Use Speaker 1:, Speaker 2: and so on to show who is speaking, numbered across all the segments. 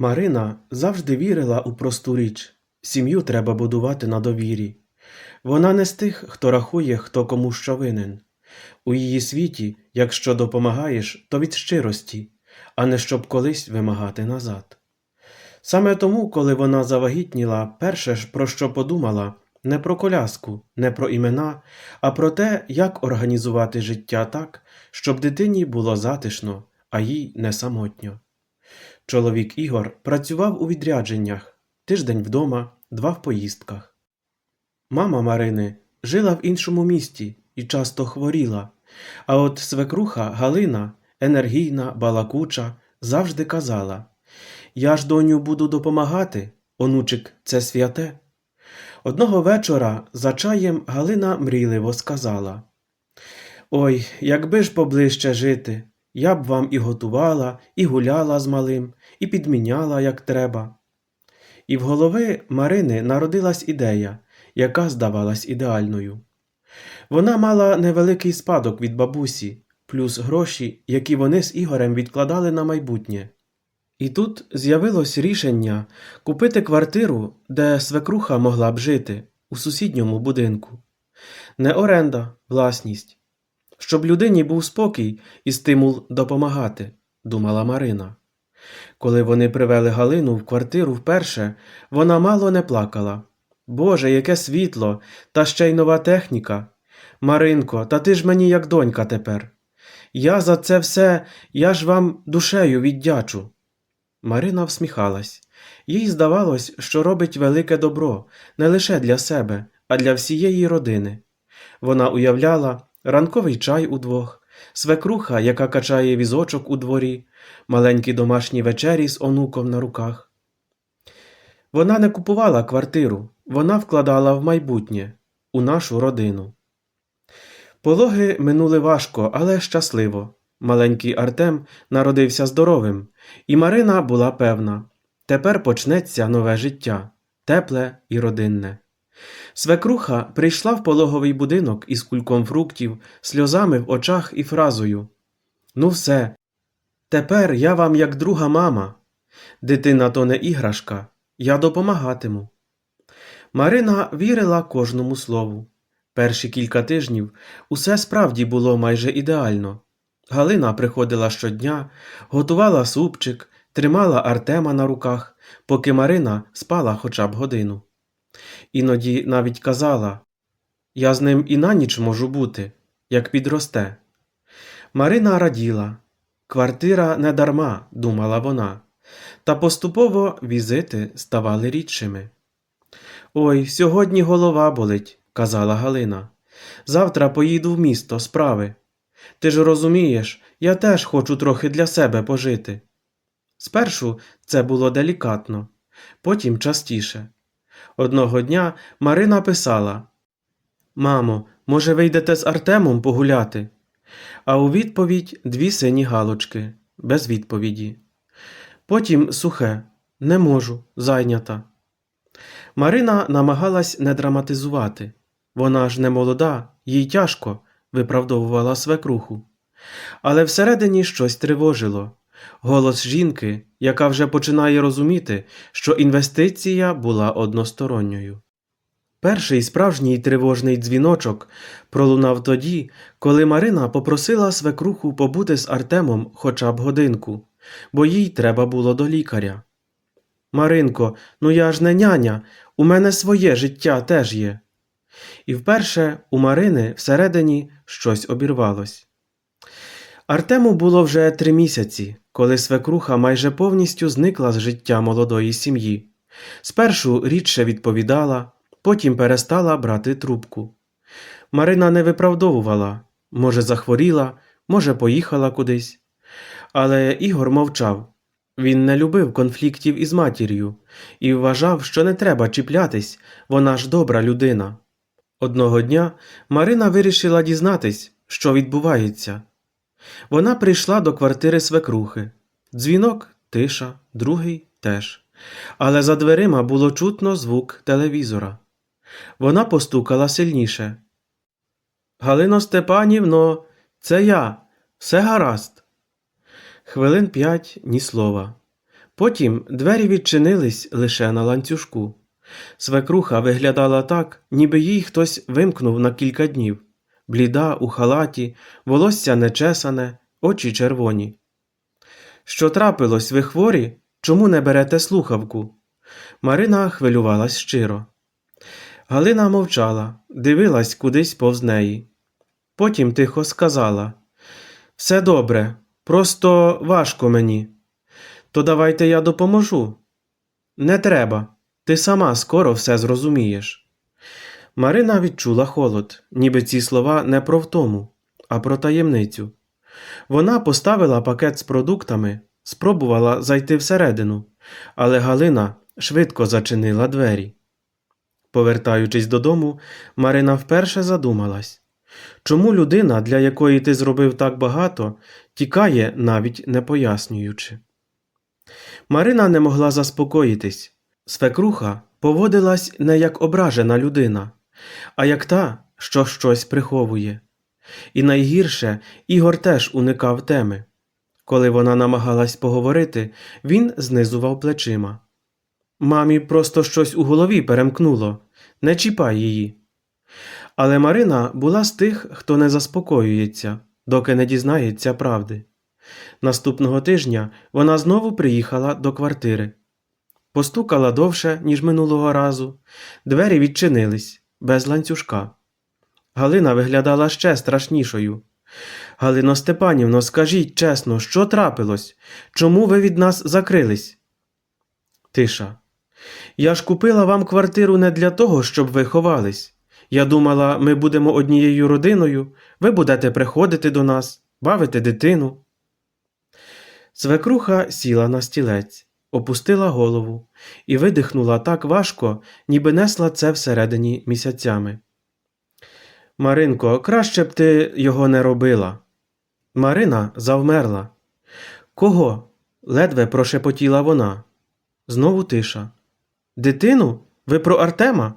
Speaker 1: Марина завжди вірила у просту річ сім'ю треба будувати на довірі. Вона не з тих, хто рахує, хто кому що винен. У її світі, якщо допомагаєш, то від щирості, а не щоб колись вимагати назад. Саме тому, коли вона завагітніла, перше ж про що подумала, не про коляску, не про імена, а про те, як організувати життя так, щоб дитині було затишно, а їй не самотньо. Чоловік Ігор працював у відрядженнях тиждень вдома, два в поїздках. Мама Марини жила в іншому місті і часто хворіла, а от свекруха Галина, енергійна, балакуча, завжди казала Я ж, доню, буду допомагати, онучик, це святе. Одного вечора за чаєм Галина мрійливо сказала Ой, якби ж поближче жити, я б вам і готувала, і гуляла з малим, і підміняла, як треба. І в голови Марини народилась ідея, яка здавалась ідеальною. Вона мала невеликий спадок від бабусі, плюс гроші, які вони з Ігорем відкладали на майбутнє. І тут з'явилось рішення купити квартиру, де свекруха могла б жити, у сусідньому будинку. Не оренда, власність. Щоб людині був спокій і стимул допомагати, думала Марина. Коли вони привели Галину в квартиру вперше, вона мало не плакала. Боже, яке світло, та ще й нова техніка. Маринко, та ти ж мені як донька тепер. Я за це все, я ж вам душею віддячу. Марина всміхалась. Їй здавалось, що робить велике добро не лише для себе, а для всієї родини. Вона уявляла ранковий чай удвох, свекруха, яка качає візочок у дворі, маленькі домашні вечері з онуком на руках. Вона не купувала квартиру, вона вкладала в майбутнє, у нашу родину. Пологи минули важко, але щасливо. Маленький Артем народився здоровим, і Марина була певна тепер почнеться нове життя, тепле і родинне. Свекруха прийшла в пологовий будинок із кульком фруктів, сльозами в очах і фразою Ну, все, тепер я вам як друга мама. Дитина то не іграшка, я допомагатиму. Марина вірила кожному слову. Перші кілька тижнів усе справді було майже ідеально. Галина приходила щодня, готувала супчик, тримала Артема на руках, поки Марина спала хоча б годину. Іноді навіть казала Я з ним і на ніч можу бути, як підросте. Марина раділа. Квартира не дарма, думала вона, та поступово візити ставали рідшими. Ой, сьогодні голова болить, казала Галина. Завтра поїду в місто справи. Ти ж розумієш, я теж хочу трохи для себе пожити. Спершу це було делікатно, потім частіше. Одного дня Марина писала Мамо, може, вийдете з Артемом погуляти? А у відповідь дві сині галочки, без відповіді. Потім сухе не можу, зайнята. Марина намагалась не драматизувати. Вона ж не молода, їй тяжко, виправдовувала свекруху. Але всередині щось тривожило. Голос жінки, яка вже починає розуміти, що інвестиція була односторонньою. Перший справжній тривожний дзвіночок пролунав тоді, коли Марина попросила свекруху побути з Артемом хоча б годинку, бо їй треба було до лікаря. Маринко, ну я ж не няня, у мене своє життя теж є. І вперше у Марини всередині щось обірвалось. Артему було вже три місяці, коли свекруха майже повністю зникла з життя молодої сім'ї. Спершу рідше відповідала, потім перестала брати трубку. Марина не виправдовувала може, захворіла, може, поїхала кудись. Але Ігор мовчав. Він не любив конфліктів із матір'ю і вважав, що не треба чіплятись, вона ж добра людина. Одного дня Марина вирішила дізнатись, що відбувається. Вона прийшла до квартири свекрухи. Дзвінок, тиша, другий теж. Але за дверима було чутно звук телевізора. Вона постукала сильніше. Галино Степанівно, це я, все гаразд. Хвилин п'ять ні слова. Потім двері відчинились лише на ланцюжку. Свекруха виглядала так, ніби їй хтось вимкнув на кілька днів. Бліда у халаті, волосся нечесане, очі червоні. Що трапилось, ви хворі? Чому не берете слухавку? Марина хвилювалась щиро. Галина мовчала, дивилась кудись повз неї. Потім тихо сказала Все добре, просто важко мені. То давайте я допоможу. Не треба, ти сама скоро все зрозумієш. Марина відчула холод, ніби ці слова не про втому, а про таємницю. Вона поставила пакет з продуктами, спробувала зайти всередину, але Галина швидко зачинила двері. Повертаючись додому, Марина вперше задумалась, чому людина, для якої ти зробив так багато, тікає, навіть не пояснюючи. Марина не могла заспокоїтись. Свекруха поводилась не як ображена людина, а як та, що щось приховує. І найгірше Ігор теж уникав теми. Коли вона намагалась поговорити, він знизував плечима. Мамі просто щось у голові перемкнуло, не чіпай її. Але Марина була з тих, хто не заспокоюється, доки не дізнається правди. Наступного тижня вона знову приїхала до квартири. Постукала довше, ніж минулого разу. Двері відчинились, без ланцюжка. Галина виглядала ще страшнішою. Галино Степанівно, скажіть чесно, що трапилось? Чому ви від нас закрились? Тиша. Я ж купила вам квартиру не для того, щоб ви ховались. Я думала, ми будемо однією родиною, ви будете приходити до нас, бавити дитину. Свекруха сіла на стілець, опустила голову і видихнула так важко, ніби несла це всередині місяцями. Маринко, краще б ти його не робила. Марина завмерла. Кого? ледве прошепотіла вона. Знову тиша. Дитину? Ви про Артема?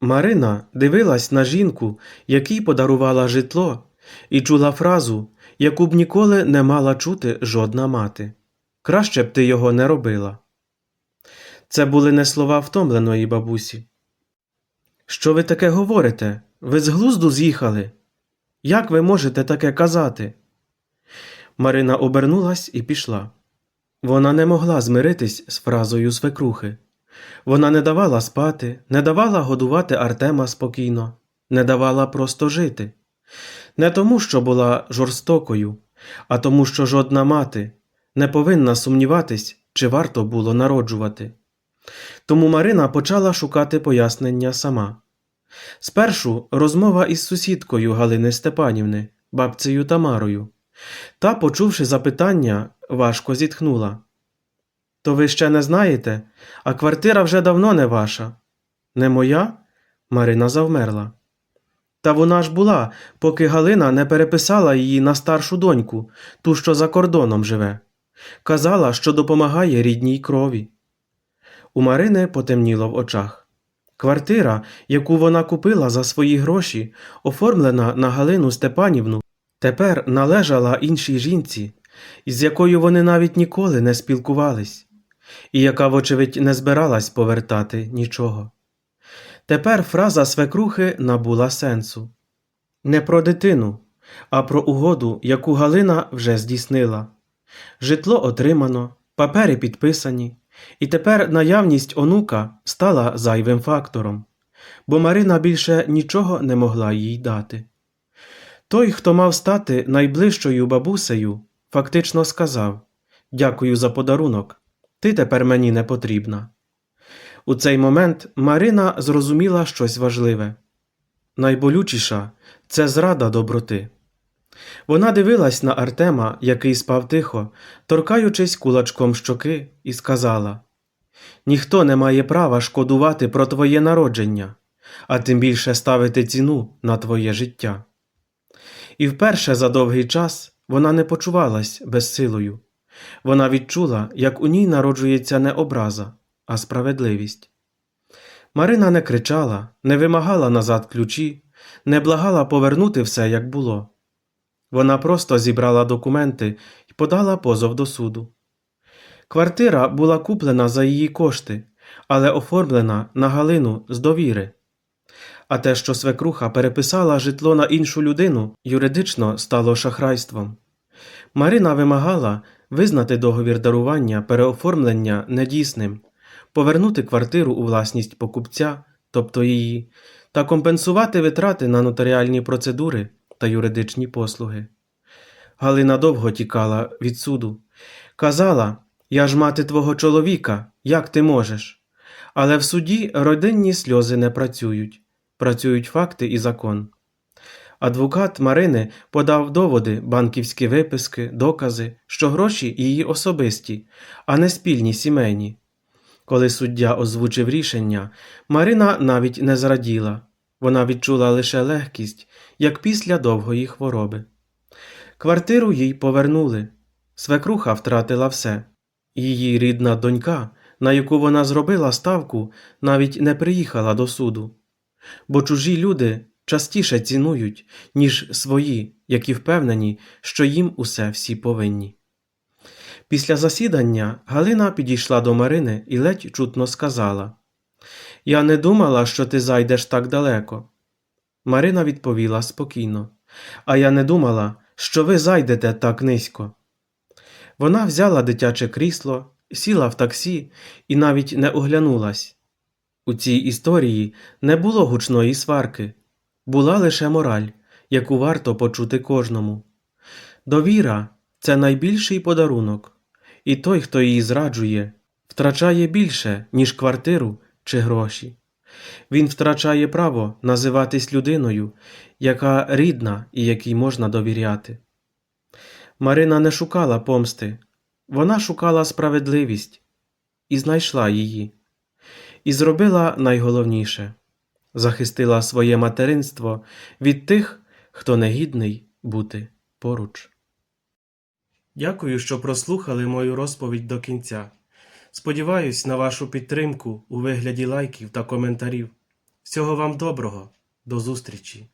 Speaker 1: Марина дивилась на жінку, якій подарувала житло, і чула фразу, яку б ніколи не мала чути жодна мати. Краще б ти його не робила. Це були не слова втомленої бабусі. Що ви таке говорите? Ви з глузду з'їхали? Як ви можете таке казати? Марина обернулась і пішла. Вона не могла змиритись з фразою свекрухи. Вона не давала спати, не давала годувати Артема спокійно, не давала просто жити. Не тому, що була жорстокою, а тому, що жодна мати не повинна сумніватись, чи варто було народжувати. Тому Марина почала шукати пояснення сама. Спершу розмова із сусідкою Галини Степанівни, бабцею Тамарою. Та, почувши запитання, важко зітхнула. То ви ще не знаєте, а квартира вже давно не ваша. Не моя? Марина завмерла. Та вона ж була, поки Галина не переписала її на старшу доньку, ту, що за кордоном живе. Казала, що допомагає рідній крові. У Марини потемніло в очах. Квартира, яку вона купила за свої гроші, оформлена на Галину Степанівну, тепер належала іншій жінці, із якою вони навіть ніколи не спілкувались, і яка, вочевидь, не збиралась повертати нічого. Тепер фраза свекрухи набула сенсу не про дитину, а про угоду, яку Галина вже здійснила. Житло отримано, папери підписані, і тепер наявність онука стала зайвим фактором, бо Марина більше нічого не могла їй дати. Той, хто мав стати найближчою бабусею, фактично сказав Дякую за подарунок, ти тепер мені не потрібна. У цей момент Марина зрозуміла щось важливе. Найболючіша це зрада доброти. Вона дивилась на Артема, який спав тихо, торкаючись кулачком щоки, і сказала Ніхто не має права шкодувати про твоє народження, а тим більше ставити ціну на твоє життя. І вперше за довгий час вона не почувалась безсилою. Вона відчула, як у ній народжується не образа, а справедливість. Марина не кричала, не вимагала назад ключі, не благала повернути все, як було. Вона просто зібрала документи і подала позов до суду. Квартира була куплена за її кошти, але оформлена на Галину з довіри. А те, що свекруха переписала житло на іншу людину, юридично стало шахрайством. Марина вимагала визнати договір дарування переоформлення недійсним, повернути квартиру у власність покупця, тобто її, та компенсувати витрати на нотаріальні процедури та юридичні послуги. Галина довго тікала від суду. Казала, я ж мати твого чоловіка, як ти можеш? Але в суді родинні сльози не працюють, працюють факти і закон. Адвокат Марини подав доводи, банківські виписки, докази, що гроші її особисті, а не спільні сімейні. Коли суддя озвучив рішення, Марина навіть не зраділа. Вона відчула лише легкість, як після довгої хвороби. Квартиру їй повернули. Свекруха втратила все. Її рідна донька, на яку вона зробила ставку, навіть не приїхала до суду. Бо чужі люди частіше цінують, ніж свої, які впевнені, що їм усе всі повинні. Після засідання Галина підійшла до Марини і ледь чутно сказала Я не думала, що ти зайдеш так далеко. Марина відповіла спокійно, а я не думала, що ви зайдете так низько. Вона взяла дитяче крісло, сіла в таксі і навіть не оглянулась. У цій історії не було гучної сварки, була лише мораль, яку варто почути кожному. Довіра це найбільший подарунок, і той, хто її зраджує, втрачає більше, ніж квартиру чи гроші. Він втрачає право називатись людиною, яка рідна і якій можна довіряти. Марина не шукала помсти, вона шукала справедливість і знайшла її, і зробила найголовніше захистила своє материнство від тих, хто негідний бути поруч. Дякую, що прослухали мою розповідь до кінця. Сподіваюсь на вашу підтримку у вигляді лайків та коментарів. Всього вам доброго, до зустрічі!